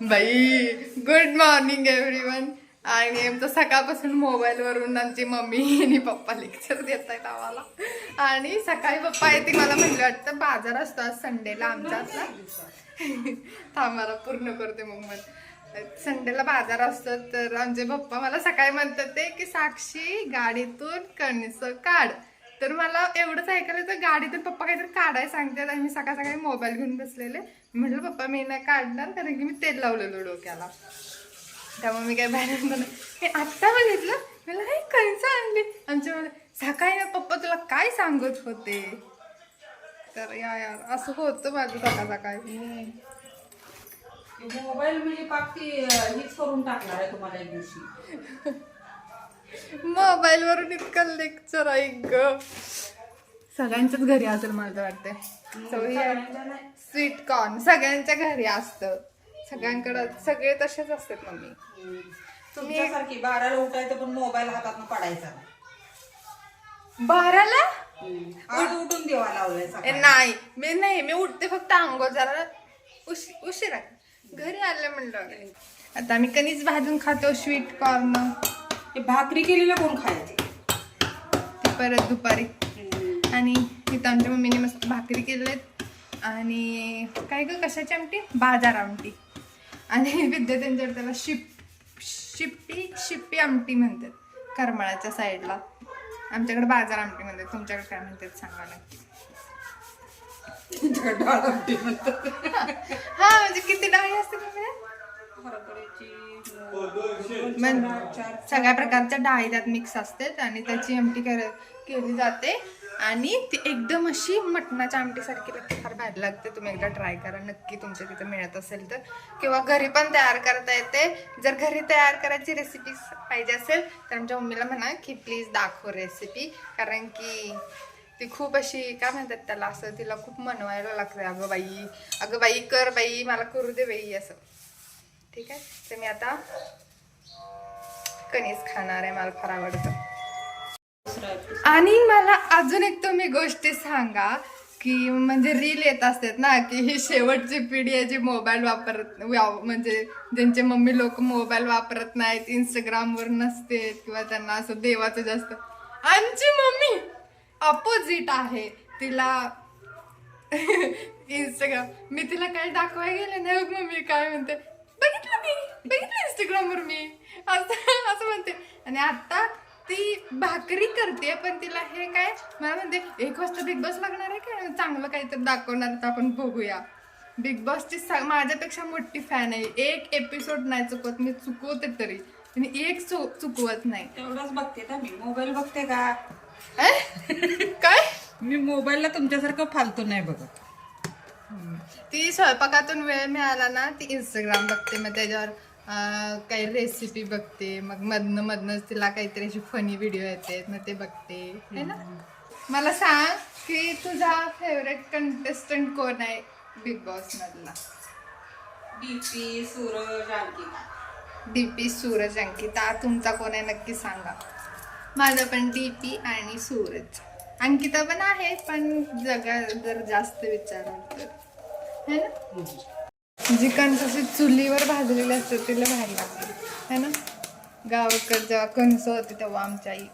बाई good morning everyone आणि आमचं सकाळपासून मोबाईलवरून आमची मम्मी आणि पप्पा लेक्चर देत आहेत आम्हाला. आणि सकाळी पप्पा येते मला म्हणलं वाटतं बाजार असतो आज संडेला आमचा असला थांब पूर्ण करते मग मग संडेला बाजार असतो तर आमचे पप्पा मला सकाळी म्हणतात ते की साक्षी गाडीतून कणीस काढ. तर मला एवढंच ऐकायला तर गाडीतून पप्पा काहीतरी काढायला सांगतात आणि मी सकाळ सकाळी मोबाईल घेऊन बसलेले. म्हटलं पप्पा मी नाही काढणार कारण की मी तेल लावलेलो डोक्याला. त्यामुळे मी काय बाहेर मी आत्ता बघितलं. मला हे कणसं आणली? आमच्या मला सकाळी ना पप्पा तुला काय सांगत होते? तर या यार असं होतं माझं सकाळ सकाळी. मोबाईल म्हणजे पाक हीच करून टाकणार आहे तुम्हाला एक दिवशी. मोबाईल वरून इतकं लेक्चर ऐक ग. सगळ्यांच्याच घरी असेल मला तर वाटतंय. स्वीट कॉर्न सगळ्यांच्या घरी असतं. सगळ्यांकडे सगळे तसेच असतात मम्मी. तुम्ही- तुमच्यासारखी बाराला उठायचं पण मोबाईल हातात पडायचा. बाराला? उठून देवा लावलाय. नाही. मी नाही. मी उठते फक्त आंघोळ जरा उश उशिरा. घरी आले म्हणलं. आता आम्ही कणीच भाजून खातो स्वीट कॉर्न हे भाकरी केलेलं कोण खायचे? ती परत दुपारी. आणि तिथं आमच्या मम्मीने मस्त भाकरी केलेत. आणि काय ग कशाची आमटी? बाजार आमटी. आणि विद्या त्यांच्याकडे त्याला शिप शिप्पी शिप्पी आमटी म्हणतात करमाळाच्या साईडला. आमच्याकडे बाजार आमटी म्हणतात. तुमच्याकडे काय म्हणतात सांगा नक्की. हा म्हणजे किती डाळी असते सगळ्या प्रकारच्या डाळी त्यात मिक्स असतात आणि त्याची आमटी केली जाते. आणि ती एकदम अशी मटणाच्या आमटीसारखी लागते फार भारी लागते. तुम्ही एकदा ट्राय करा. नक्की तुमच्या तिथं मिळत असेल तर. किंवा घरी पण तयार करता येते. जर घरी तयार करायची रेसिपी पाहिजे असेल तर आमच्या मम्मीला म्हणा की प्लीज दाखव रेसिपी कारण की ती खूप अशी काय म्हणतात त्याला असं तिला खूप मनवायला लागतं. अगं बाई अगं बाई कर बाई मला करू दे बाई असं. ठीक आहे? तर मी आता कणीस खाणार आहे. मला फार आवडतं. आणि मला अजून एक तुम्ही गोष्टी सांगा की म्हणजे रील येत असतात ना की ही शेवटची पिढी आहे जी मोबाईल वापरत म्हणजे ज्यांचे मम्मी लोक मोबाईल वापरत नाहीत इंस्टाग्रामवर नसते किंवा त्यांना असं देवाचं जास्त. आमची मम्मी अपोजिट आहे. तिला इंस्टाग्राम मी तिला काय दाखवाय गेले नाही मम्मी काय म्हणते बघितलं मी बघितलं इंस्टाग्रामवर मी. असं असं म्हणते. आणि आता ती भाकरी करते पण तिला हे काय मला म्हणते एक वाजता बिग बॉस लागणार आहे का? चांगलं काहीतरी दाखवणार तर आपण बघूया. बिग बॉसची सा- माझ्यापेक्षा मोठी फॅन आहे. एक एपिसोड नाही चुकवत मी चुकवते तरी. आणि एक चु- चुकवत नाही. तेवढंच बघते ना मी? मोबाईल बघते का? काय? मी मोबाईलला तुमच्यासारखं फालतू नाही बघत. ती स्वयंपाकातून वेळ मिळाला ना ती इंस्टाग्राम बघते मग त्याच्यावर काही रेसिपी बघते. मग मधनं मधनंच तिला काहीतरी अशी फनी व्हिडिओ येते मग ते बघते. है ना? मला सांग की तुझा फेवरेट कंटेस्टंट कोण आहे बिग बॉस मधला? डीपी सूरज अंकिता. डीपी सूरज अंकिता. तुमचा कोण आहे नक्की सांगा. माझा पण डीपी आणि सूरज. अंकिता पण आहे पण जगा जर जास्त विचाराल तर. है ना? जी कणस अशी चुलीवर भाजलेली असते तिला भारी लागते. है ना? गावाकडे जेव्हा कणस होते तेव्हा आमच्या आई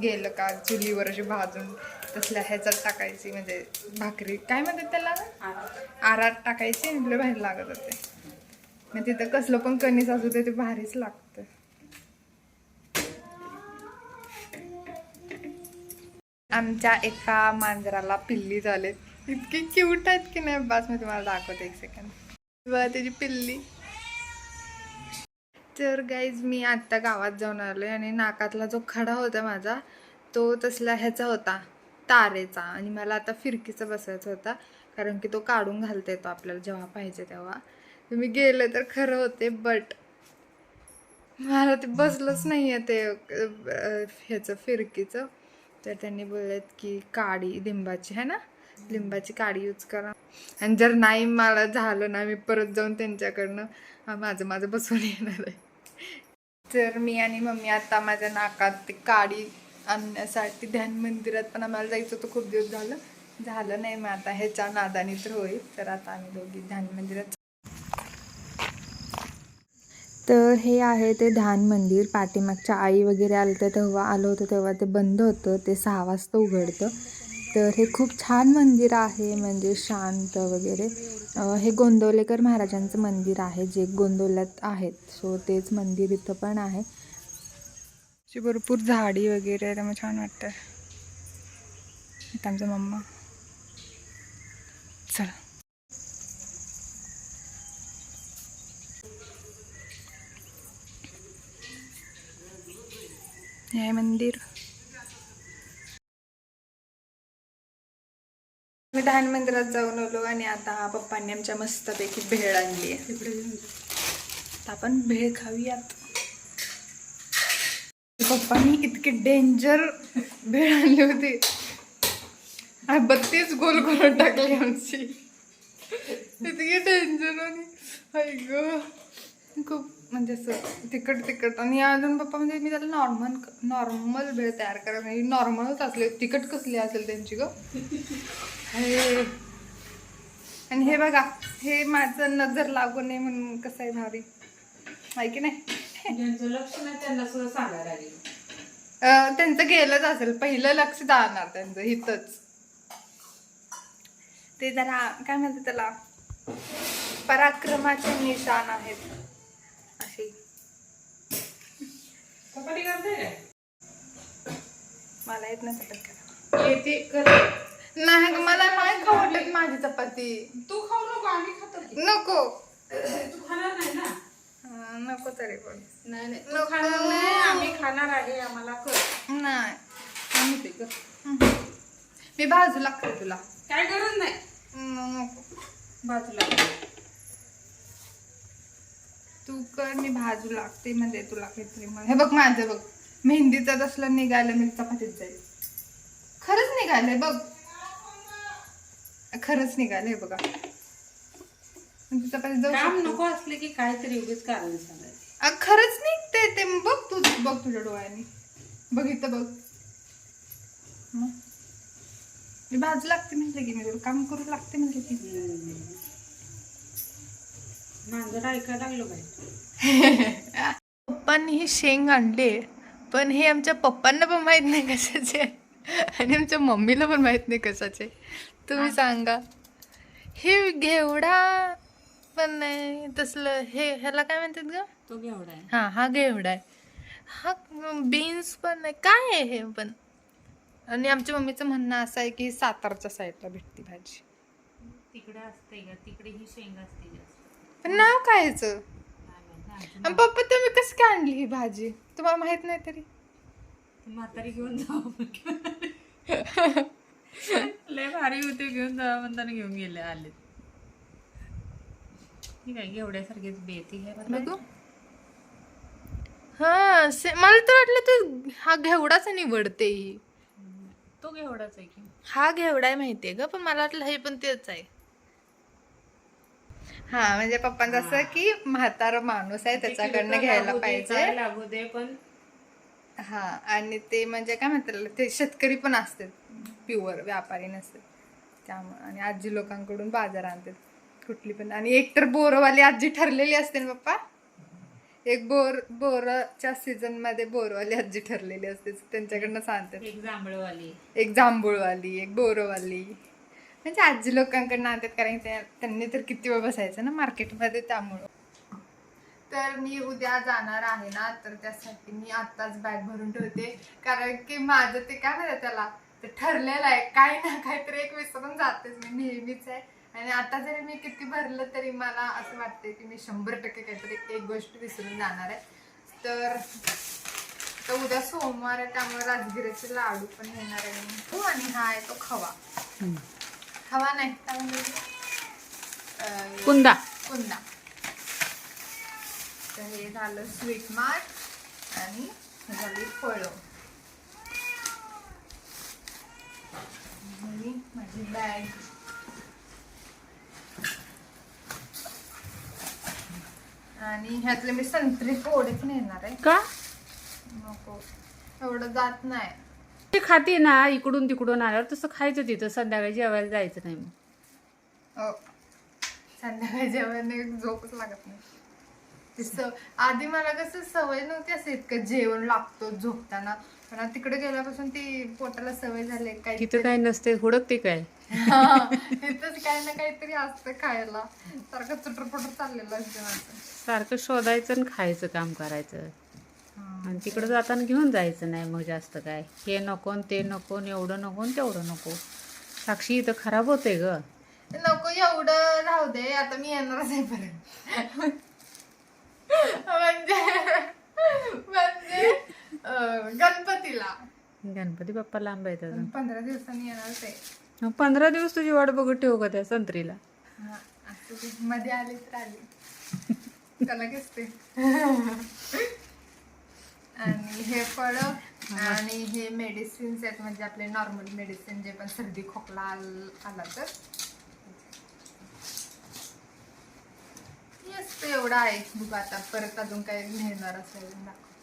गेलं का चुलीवर अशी भाजून तसल्या ह्याच्यात टाकायची म्हणजे भाकरी. काय म्हणतात त्याला? आरात टाकायची आणि तिला भारी लागत होते. मग तिथं कसलं पण कणीस असू दे ते भारीच लागतं. आमच्या एका मांजराला पिल्ली झालेत. इतकी क्यूट आहेत की नाही बस मी तुम्हाला दाखवते एक सेकंड बघा त्याची पिल्ली. तर गाईज मी आत्ता गावात जाऊन आलो आणि नाकातला जो खडा होता माझा तो तसला ह्याचा होता तारेचा. आणि मला आता फिरकीचा बसायचा होता कारण की तो काढून घालता येतो आपल्याला जेव्हा पाहिजे तेव्हा. मी गेले तर खरं होते बट मला ते बसलंच नाही आहे ते ह्याचं फिरकीचं. तर त्यांनी बोललेत की काडी लिंबाची आहे ना? लिंबाची काडी यूज करा. आणि जर नाही मला झालं ना मी परत जाऊन त्यांच्याकडनं माझं माझं बसवून येणार आहे. तर मी आणि मम्मी आता माझ्या नाकात ते काडी आणण्यासाठी ध्यान मंदिरात पण आम्हाला जायचं होतं. खूप दिवस झालं. झालं नाही मग आता ह्याच्या नादानी तर होईल. तर आता आम्ही दोघी ध्यान मंदिरात तर हे आहे ते ध्यान मंदिर. पाठीमागच्या आई वगैरे आलं तर तेव्हा आलं होतं तेव्हा ते बंद होतं. ते सहा वाजता उघडतं. तर हे खूप छान मंदिर आहे म्हणजे शांत वगैरे. हे गोंदवलेकर महाराजांचं मंदिर आहे जे गोंदवल्यात आहेत. सो तेच मंदिर इथं पण आहे. अशी भरपूर झाडी वगैरे आहे त्यामुळे छान वाटतं आमचं मम्मा. चला. हे मंदिर. मी दहान मंदिरात जाऊन आलो आणि आता पप्पांनी आमच्या मस्तपैकी भेळ आणली आहे. आपण भेळ खाऊयात. पप्पांनी इतके डेंजर भेळ आणली होती. बत्तीस गोल करून टाकली आमची. इतकी डेंजर आणि ग. खूप म्हणजे असं तिखट तिखट. आणि अजून पप्पा म्हणजे मी त्याला नॉर्मल नॉर्मल भेळ तयार करा. म्हणजे नॉर्मलच असले. तिखट कसली असेल त्यांची ग. आणि हे बघा. हे माझं नजर लागू नये म्हणून कसं आहे भारी आहे की नाही? ज्यांचं लक्ष नाही त्यांना सुद्धा सांगायला लागेल. अं, त्यांचं गेलंच असेल. पहिलं लक्ष जाणार त्यांचं हिथंच ते जरा काय म्हणते त्याला? पराक्रमाचे निशाण आहेत अशी चपाती काय? मला येत नाही करायला. येते कर नाही ग, मला नाही वाटत माझी चपाती. तू खाऊ नको आम्ही खातो की. नको. तू खाणार नाही ना? नको तरी पण नाही नाही तू खाणार नाही आम्ही खाणार आहे आम्हाला कर. नाही. आम्ही ते कर. मी बाजू लागते तुला. काय गरज नाही. नको. बाजूला. तू कर मी भाजू लागते म्हणजे तुला काहीतरी मग. हे बघ माझं बघ. मेहंदीचं तसलं निघालं मी चपातीत जाईल. खरंच निघालंय बघ. खरंच निघालंय बघा. चपातीत जाऊ काम. नको असले की काहीतरी उगीच कारण सांगायचं. अ, खरंच निघते ते. बघ तू बघ तुझ्या डोळ्याने. बघ इथं बघ. मग. मी भाजू लागते म्हटलं की मी. तुला काम करू लागते म्हटलं की मांजर ऐकायला लागलो काय पप्पांनी ही शेंग आणले पण हे आमच्या पप्पांना पण माहीत नाही कशाचे आणि आमच्या मम्मीला पण माहीत नाही कशाचे. तुम्ही सांगा. हे घेवडा पण नाही तसलं हे ह्याला काय म्हणतात ग? तो घेवडा आहे. हा हा घेवडा आहे. हा बीन्स पण नाही काय आहे हे पण? आणि आमच्या मम्मीचं म्हणणं असं आहे की सातारच्या साईडला भेटती भाजी. तिकडे असते का तिकडे ही शेंग असते जास्त. पण नाव काय आमची आणि पप्पा तुम्ही कसं काय आणली ही भाजी? तुम्हाला माहीत नाही तरी. म्हातारी घेऊन जाऊ लय भारी होते घेऊन जावा म्हणताना घेऊन गेले आले. ठीक आहे घेवड्यासारखीच बेती घ्या बरं. बघू. हा से- मला तर वाटलं तू हा घेवडाच निवडते ही. तो घेवडाच आहे की. हा घेवडा आहे माहितीये ग पण मला वाटलं हे पण तेच आहे. हा म्हणजे पप्पांचं असं की म्हातारा माणूस आहे त्याच्याकडनं किती घ्यायला पाहिजे. लागू दे पण हा आणि ते म्हणजे काय म्हणतात ते शेतकरी पण असतात प्युअर व्यापारी नसतात. त्यामुळे आणि आजी लोकांकडून बाजार आणतात कुठली पण. आणि एक तर बोरवाली आजी ठरलेली असते ना पप्पा? एक बोर बोराच्या सीझनमध्ये बोरवाली आजी ठरलेली असते त्यांच्याकडनं आणतात एक जांभळवाली. एक जांभूळवाली एक बोरवाली. म्हणजे आजी लोकांकडनं आणतात कारण त्या त्यांनी तर किती वेळ बसायचं ना मार्केटमध्ये त्यामुळं. तर मी उद्या जाणार आहे ना तर त्यासाठी मी आत्ताच बॅग भरून ठेवते. कारण की माझं ते काय म्हणतात त्याला ते ठरलेलं आहे. काय ना काहीतरी एक विसरून जातेच मी नेहमीच आहे. आणि आता जरी मी किती भरलं तरी मला असं वाटते की मी शंभर टक्के काहीतरी एक गोष्ट विसरून जाणार आहे. तर तर उद्या सोमवार आहे त्यामुळे राजगिराचे लाडू पण येणार आहे. मी. हो आणि हा आहे तो खवा. खवा नाही. काय म्हणतात? अं, कुंदा. कुंदा. तर हे झालं स्वीट मार्ट आणि झाली फळं. माझी बॅग आणि ह्यातले मी संत्री पण येणार आहे. का? नको. एवढं जात नाही. ते खाते ना इकडून तिकडून आल्यावर तसं खायचं तिथं. संध्याकाळी जेवायला जायचं नाही मग. अ, संध्याकाळी जेवण झोपच लागत नाही. ते सव आधी मला कसं सवय नव्हती असं इतकं जेवण लागतो झोपताना. पण आता तिकडे गेल्यापासून ती पोटाला सवय झाली काही तिथं काय नसते हुडकते काय? तिथंच काही ना काहीतरी असतं खायला. सारखं चुटरपुटर चाललेलं असतं. माझं सारखं शोधायचं आणि खायचं काम करायचं. आणि तिकडं जाताना घेऊन जायचं नाही मग जास्त काय. हे नको ते नको एवढं नको तेवढं नको. साक्षी इथं खराब होते ग. नको एवढं राहू दे. आता मी येणारच आहे परत. म्हणजे म्हणजे गणपतीला. गणपती बाप्पा लांब आहेत अजून. पंधरा दिवसांनी येणारच आहे. मग पंधरा दिवस तुझी वाट बघत ठेवू का त्या संत्रीला. हा, ते मध्ये आली तर आली. त्याला कसते आणि हे फळ आणि हे मेडिसिन्स आहेत म्हणजे आपले नॉर्मल मेडिसिन जे पण सर्दी खोकला आल- तर. येस ते एवढं आहे. बघू आता परत अजून काही नेणार असेल दाखव